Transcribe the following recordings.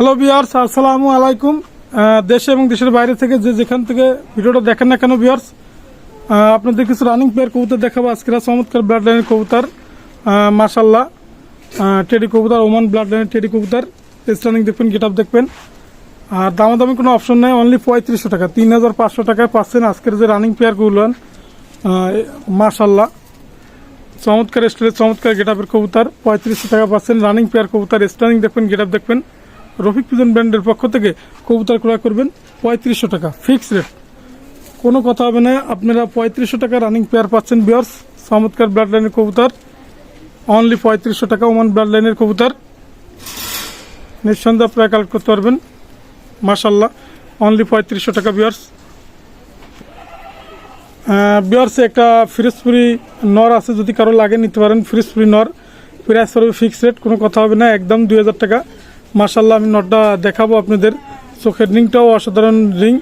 Hello বিয়ার্স আসসালামু আলাইকুম দেশে এবং দেশের বাইরে থেকে যে যেখান থেকে ভিডিওটা দেখেন না কেন বিয়ার্স আপনাদের কিছু রানিং প্লেয়ার কবুতর দেখাবো। আজকের চমৎকার ব্লাড লাইনের কবুতর মাসাল্লাহ টেডি কবুতর ওমান ব্লাড লাইনের টেডি কবুতর স্টার্নিং দেখবেন গেট আপ দেখবেন। আর দামাদামি কোনো অপশন নেই অনলি পঁয়ত্রিশশো টাকা, তিন হাজার পাঁচশো টাকায় পাচ্ছেন আজকের যে রানিং প্লেয়ারগুলো মাসাল্লাহ চমৎকার স্টাইলের, চমৎকার গেট আপের কবুতর, পঁয়ত্রিশশো টাকা পাচ্ছেন রানিং পেয়ার কবুতর। স্টার্নিং দেখবেন গেট আপ দেখবেন। রফিক পিজন ব্র্যান্ডের পক্ষ থেকে কবুতর ক্রয় করবেন পঁয়ত্রিশশো টাকা, ফিক্সড রেট। কোনো কথা হবে না, আপনারা পঁয়ত্রিশশো টাকা রানিং পেয়ার পাচ্ছেন বিয়ার্স চমৎকার ব্লাড লাইনের কবুতর। অনলি পঁয়ত্রিশশো টাকা ওমান ব্লাড লাইনের কবুতর। নিঃসন্দেহে আপনারা কালেক্ট করতে পারবেন। মাসাল্লাহ অনলি পঁয়ত্রিশশো টাকা বিয়ার্স বিয়ার্সে একটা ফিরোজপুরি নর আছে, যদি কারও লাগে নিতে পারেন, ফিরোজপুরি নর। প্রাইস পড়বে ফিক্স রেট, কোনো কথা হবে না, একদম দুই হাজার টাকা। মার্শাল্লাহ আমি নটটা দেখাবো আপনাদের। চোখের রিংটাও অসাধারণ রিং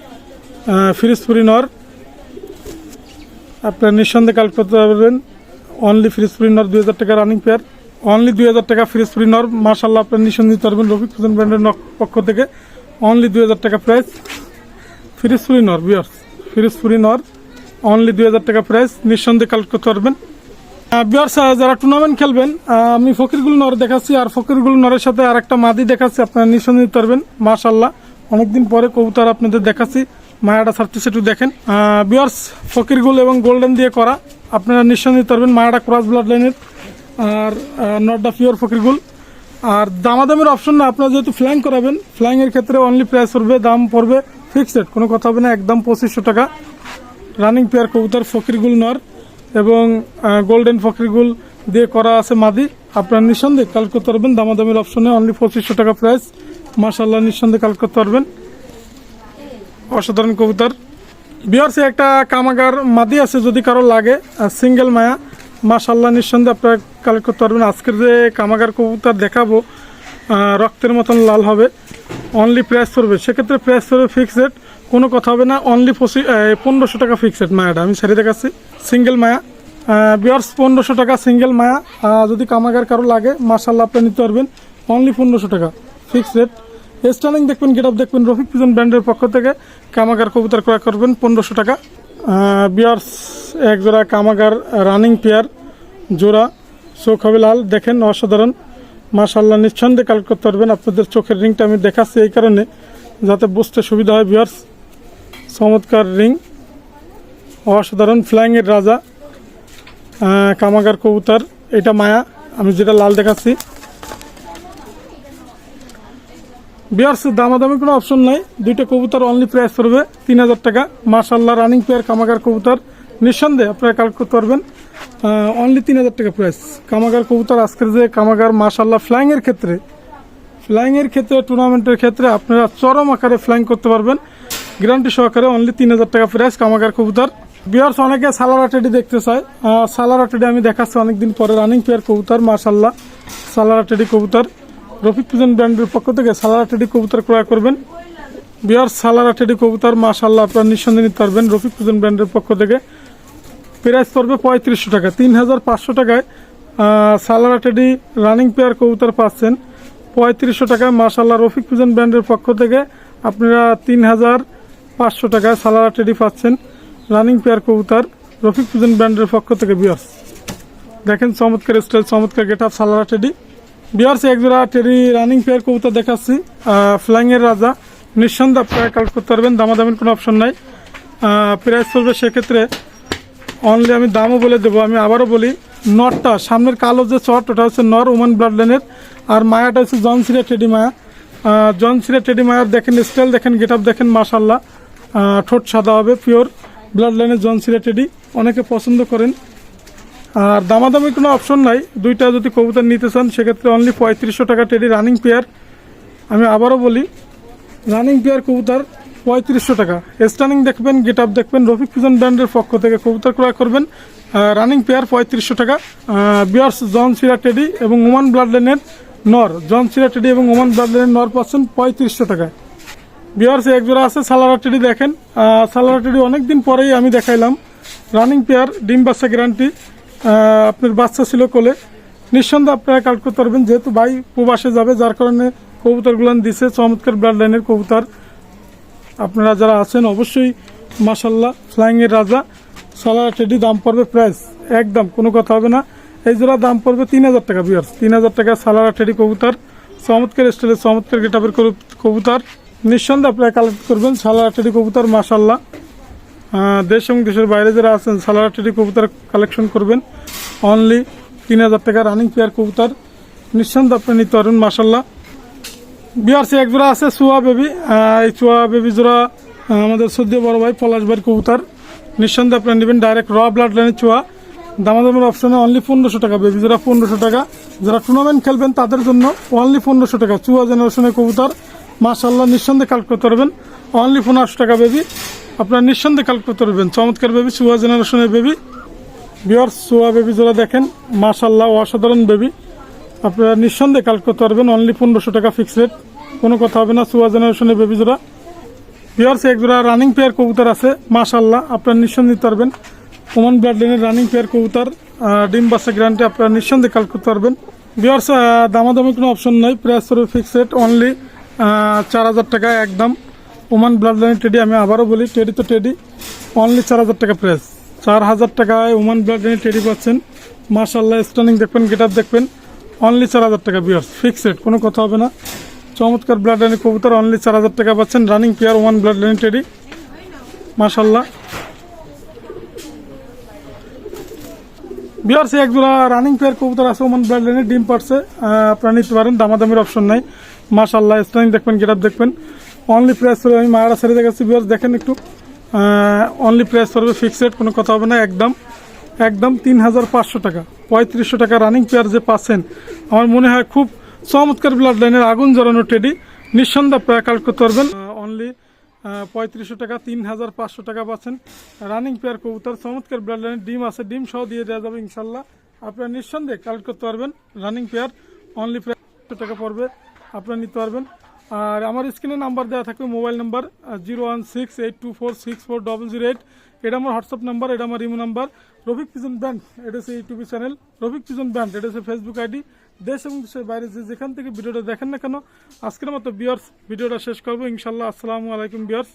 ফিরোজপুরি নর। আপনারা নিঃসন্দেহে কালেক্ট করতে পারবেন অনলি ফিরোজপুরি নর, দুই হাজার টাকা রানিং পেয়ার অনলি দুই হাজার টাকা ফিরোজপুরি নর। মার্শাল্লাহ আপনারা নিঃসন্দেহে পারবেন রফিক ফুজন ব্র্যান্ডের পক্ষ থেকে। অনলি দুই হাজার টাকা প্রাইস ফিরোজপুরি নর বিয়ার্স ফিরোজপুরি নর অনলি দুই হাজার টাকা প্রাইস নিঃসন্দেহে কালেক্ট করতে পারবেন যারা টুর্নামেন্ট খেলবেন আমি ফকিরগুল নর দেখাচ্ছি, আর ফকিরগুল নরের সাথে আর একটা মাদি দেখাচ্ছি, আপনারা নিঃসন্দেহে নিতে পারবেন মাশাল্লাহ অনেকদিন পরে কবুতর আপনাদের দেখাচ্ছি, মায়াটা সার্টিস একটু দেখেন। বিয়ার্স ফকিরগুল এবং গোল্ডেন দিয়ে করা, আপনারা নিঃসন্দেহে নিতে পারবেন মায়াটা ক্রস ব্লাড লাইনের আর নটটা পিওর ফকিরগুল। আর দামাদামের অপশন না, আপনারা যেহেতু ফ্ল্যাং করাবেন ফ্ল্যাং এর ক্ষেত্রে অনলি প্রাইস পড়বে, দাম পড়বে ফিক্সড কোনো কথা হবে না, একদম পঁচিশশো টাকা। রানিং পেয়ার কবুতর ফকিরগুল নর। এবং গোল্ডেন ফকিরগুল দিয়ে করা আছে মাদি। আপনারা নিঃসন্দেহে কাল করতে পারবেন। দামাদামের অপশনে অনলি পঁচিশশো টাকা প্রাইস মার্শাল্লাহ নিঃসন্দেহে কাল করতে পারবেন। অসাধারণ কবুতর। বিহারসে একটা কামাগার মাদি আছে যদি কারও লাগে সিঙ্গেল মায়া। মাশাল্লাহ নিঃসন্দেহে আপনারা কালেক্ট করতে পারবেন। আজকের যে কামাগার কবুতর দেখাবো রক্তের মতন লাল হবে। অনলি প্রাইস পড়বে। সেক্ষেত্রে প্রাইস পড়বে ফিক্সড কোনো কথা হবে না অনলি পঁচিশ পনেরোশো টাকা ফিক্সড মায়াটা। আমি সারি দেখাচ্ছি। সিঙ্গেল মায়া। বিয়ার্স পনেরোশো টাকা সিঙ্গেল মায়া। যদি কামাগার কারও লাগে মাশাল্লাহ আপনি নিতে পারবেন। অনলি পনেরোশো টাকা ফিক্সড রেট দেখবেন গেট আপ দেখবেন, রফিক পিজন ব্র্যান্ডের পক্ষ থেকে। কামাগার কবুতর ক্রয় করবেন, পনেরোশো টাকা। বিয়ার্স এক জোড়া কামাগার রানিং পেয়ার জোড়া চোখ হবে লাল। দেখেন, অসাধারণ। মাশাল্লাহ নিঃসন্দেহে কালেক্ট করতে পারবেন। আপনাদের চোখের রিংটা আমি দেখাচ্ছি এই কারণে, যাতে বুঝতে সুবিধা হয় বিয়ার্স চমৎকার রিং, অসাধারণ ফ্লাইংয়ের রাজা কামাগার কবুতর। এটা মায়া, আমি যেটা লাল দেখাচ্ছি। বিয়ার্স দামাদামি কোনো অপশন নাই। দুইটা কবুতর অনলি প্রাইস পড়বে তিন হাজার টাকা। মার্শাল্লাহ রানিং পেয়ার কামাগার কবুতর। নিঃসন্দেহে আপনারা কালেক্ট করতে পারবেন। অনলি তিন হাজার টাকা প্রাইস কামাগার কবুতর আজকের যে কামাগার মার্শাল্লাহ ফ্লাইংয়ের ক্ষেত্রে ফ্লাইংয়ের ক্ষেত্রে টুর্নামেন্টের ক্ষেত্রে আপনারা চরম আকারে ফ্ল্যাং করতে পারবেন। গ্যারান্টি সহকারে অনলি তিন হাজার টাকা প্রাইস কামাগার কবুতর। বিয়ার্স অনেকে সালারা টেডি দেখতে চায়। সালারা টেডি আমি দেখাচ্ছি অনেকদিন পরে রানিং পেয়ার কবুতর মার্শাল্লাহ সালারা টেডি কবুতর। রফিক পুজন ব্র্যান্ডের পক্ষ থেকে সালারা টেডি কবুতর ক্রয় করবেন। বিয়ার সালারা টেডি কবুতর মাশাল্লাহ আপনার নিঃসন্দেহে নিতে পারবেন রফিক পুজন ব্র্যান্ডের পক্ষ থেকে। প্রাইস পড়বে পঁয়ত্রিশশো টাকা, তিন হাজার পাঁচশো টাকায় সালারা টেডি রানিং পেয়ার কবুতর পাচ্ছেন। পঁয়ত্রিশশো টাকায় মার্শাল্লাহ রফিক পুজন ব্র্যান্ডের পক্ষ থেকে আপনারা তিন হাজার পাঁচশো টাকায় সালারা টেডি পাচ্ছেন রানিং পেয়ার কবুতর রফিক পুজন ব্র্যান্ডের পক্ষ থেকে বিয়ার্স। দেখেন চমৎকার স্টাইল চমৎকার গেট আপ সালারা টেডি। বিয়ার্স একজোড়া টেডি রানিং পেয়ার কবুতর দেখাচ্ছি। ফ্লাইং এর রাজা। নিঃসন্দেহে আপনারা কালেক্ট করতে পারবেন দামাদামির কোনো অপশন নাই। প্রাইস পড়বে সেক্ষেত্রে অনলি আমি দামও বলে দেবো। আমি আবারও বলি নটটা সামনের কালো যে চট ওটা হচ্ছে নর ওমান ব্লাড লাইনের আর মায়াটা হচ্ছে জনসিরা টেডি মায়া। জনসিরা টেডি মায়ার দেখেন স্টাইল দেখেন গেট আপ দেখেন মাশাল্লাহ আহ, ঠোঁট সাদা হবে পিওর ব্লাড লাইনের জনসিরা টেডি অনেকে পছন্দ করেন। আর দামাদামি কোনো অপশন নাই। দুইটা যদি কবুতর নিতে চান, সেক্ষেত্রে অনলি পঁয়ত্রিশশো টাকা টেডি রানিং পেয়ার আমি আবারও বলি রানিং পেয়ার কবুতর পঁয়ত্রিশশো টাকা। স্টানিং দেখবেন গেট আপ দেখবেন, রফিক ফিজন ব্র্যান্ডের পক্ষ থেকে কবুতর ক্রয় করবেন। রানিং পেয়ার পঁয়ত্রিশশো টাকা। বিয়ার্স জন সিরা টেডি এবং ওমান ব্লাড লাইনের নর জন সিরা টেডি এবং ওমান ব্লাড লাইনের নর পাচ্ছেন পঁয়ত্রিশশো টাকায়। বিয়ার্স এক জোড়া আছে সালারা টেডি দেখেন। আহ, সালারা টেডি অনেকদিন পরেই আমি দেখাইলাম। রানিং পেয়ার ডিম বাচ্চা গ্যারান্টি। আপনার বাচ্চা ছিল কোলে। নিঃসন্দেহে আপনারা কালেক্ট করতে পারবেন যেহেতু ভাই প্রবাসে যাবে যার কারণে কবুতরগুলো দিছে চমৎকার ব্লাড লাইনের কবুতর। আপনারা যারা আছেন অবশ্যই মাসাল্লাহ ফ্লাইংয়ের রাজা। সালার টেডি দাম পড়বে প্রাইস একদম কোনো কথা হবে না। এই জোড়া দাম পড়বে তিন হাজার টাকা বিয়ার্স তিন হাজার টাকা সালারা টেডি কবুতর। চমৎকার স্টাইলের চমৎকার গেটাপের কবুতর। নিঃসন্দেহে আপনারা কালেক্ট করবেন। সালার টেডি কবুতর মাসাল্লাহ দেশ এবং দেশের বাইরে যারা আছেন, সালার টেডি কবুতর কালেকশন করবেন। অনলি তিন হাজার টাকা রানিং পেয়ার কবুতর। নিঃসন্দেহে আপনি নিতে পারবেন মাসাল্লাহ বিহারসি এক জোড়া আছে, চুয়া বেবি এই চুয়া বেবি জোড়া আমাদের সদ্য বড় ভাই পলাশ ভাইয়ের কবুতর। নিঃসন্দেহে আপনারা নেবেন ডাইরেক্ট র ব্লাড লাইনের চুয়া। দামাদামের অপশানে অনলি পনেরোশো টাকা বেবি জোড়া পনেরোশো টাকা। যারা টুর্নামেন্ট খেলবেন, তাদের জন্য অনলি পনেরোশো টাকা। চুয়া জেনারেশনের কবুতর। মাশাল্লাহ নিঃসন্দেহে কালেক্ট করতে পারবেন অনলি পনেরোশো টাকা বেবি আপনার নিঃসন্দেহে কালেক্ট করতে পারবেন চমৎকার বেবি চুয়া জেনারেশনের বেবি বিয়ার চুয়া বেবি জোড়া দেখেন মাশাল্লাহ অসাধারণ বেবি আপনারা নিঃসন্দেহে কালেক্ট করতে পারবেন অনলি পনেরোশো টাকা ফিক্স রেট কোনো কথা হবে না চুয়া জেনারেশনের বেবি জোড়া পিয়ার্স এক জোড়া রানিং পেয়ার কবুতর আছে। মাশাল্লাহ আপনারা নিঃসন্দেহে পারবেন। ওমান ব্লাড লাইনের রানিং পেয়ার কবুতর ডিম বাসা গ্যারান্টি আপনারা নিঃসন্দেহে কালেক্ট করতে পারবেন বিয়ার্স দামাদামি কোনো অপশন নাই। প্রাইস ফিক্স রেট অনলি চার হাজার টাকা একদম। ওমান ব্লাড লাইন টেডি আমি আবারও বলি টেডি তো টেডি অনলি চার হাজার টাকা প্রাইস চার হাজার টাকায় ওমান ব্লাড লাইন টেডি পাচ্ছেন। মার্শাল্লাহ স্টানিং দেখবেন গেট দেখবেন। অনলি চার হাজার টাকা বিয়ার্স ফিক্সড কোনো কথা হবে না। চমৎকার ব্লাড লাইনের কবুতর অনলি চার হাজার টাকা পাচ্ছেন। Running pair one blood line teddy মাশাল্লাহ বিয়ার সে একজোড়া রানিং পেয়ার কবুতর আছে ওমান ব্লাড লাইনে ডিম পারছে আপনারা নিতে পারেন, দামাদামির অপশন নাই। মাশাল্লাহ স্টাইন দেখবেন গেট দেখবেন। অনলি প্রাইস করবে আমি মায়েরা ছেড়ে দেখাচ্ছি বিয়ার দেখেন একটু। অনলি প্রাইস করবে ফিক্সড কোনো কথা হবে না, একদম। একদম তিন হাজার পাঁচশো টাকা, পঁয়ত্রিশশো টাকা রানিং পেয়ার যে পাচ্ছেন। আমার মনে হয় খুব চমৎকার ব্লাড লাইনের আগুন জ্বালানো টেডি নিঃসন্দেহ প্রায় কালেক্ট করতে পারবেন। পঁয়ত্রিশশো টাকা, তিন হাজার পাঁচশো টাকা পাচ্ছেন। রানিং পেয়ার কবুতর, চমৎকার লাইনের ডিম আছে, ডিম সহ দিয়ে দেওয়া যাবে ইনশাল্লাহ। আপনারা নিঃসন্দেহে কালেক্ট করতে পারবেন রানিং পেয়ার অনলি পেয়ার টাকা পড়বে, আপনারা নিতে পারবেন। আর আমার স্ক্রিনে নাম্বার দেওয়া থাকবে mobile number zero one six eight two four six four double zero eight এটা আমার হোয়াটসঅ্যাপ নাম্বার এটা আমার imo number Rafiq pigeon band এটা হচ্ছে YouTube channel Rafiq pigeon band এটা হচ্ছে ফেসবুক আইডি দেশ এবং দেশের বাইরে যে যেখান থেকে ভিডিওটা দেখেন না কেন, আজকের মতো বিয়ার্স ভিডিওটা শেষ করব। ইনশাল্লাহ আসসালামু আলাইকুম বিয়ার্স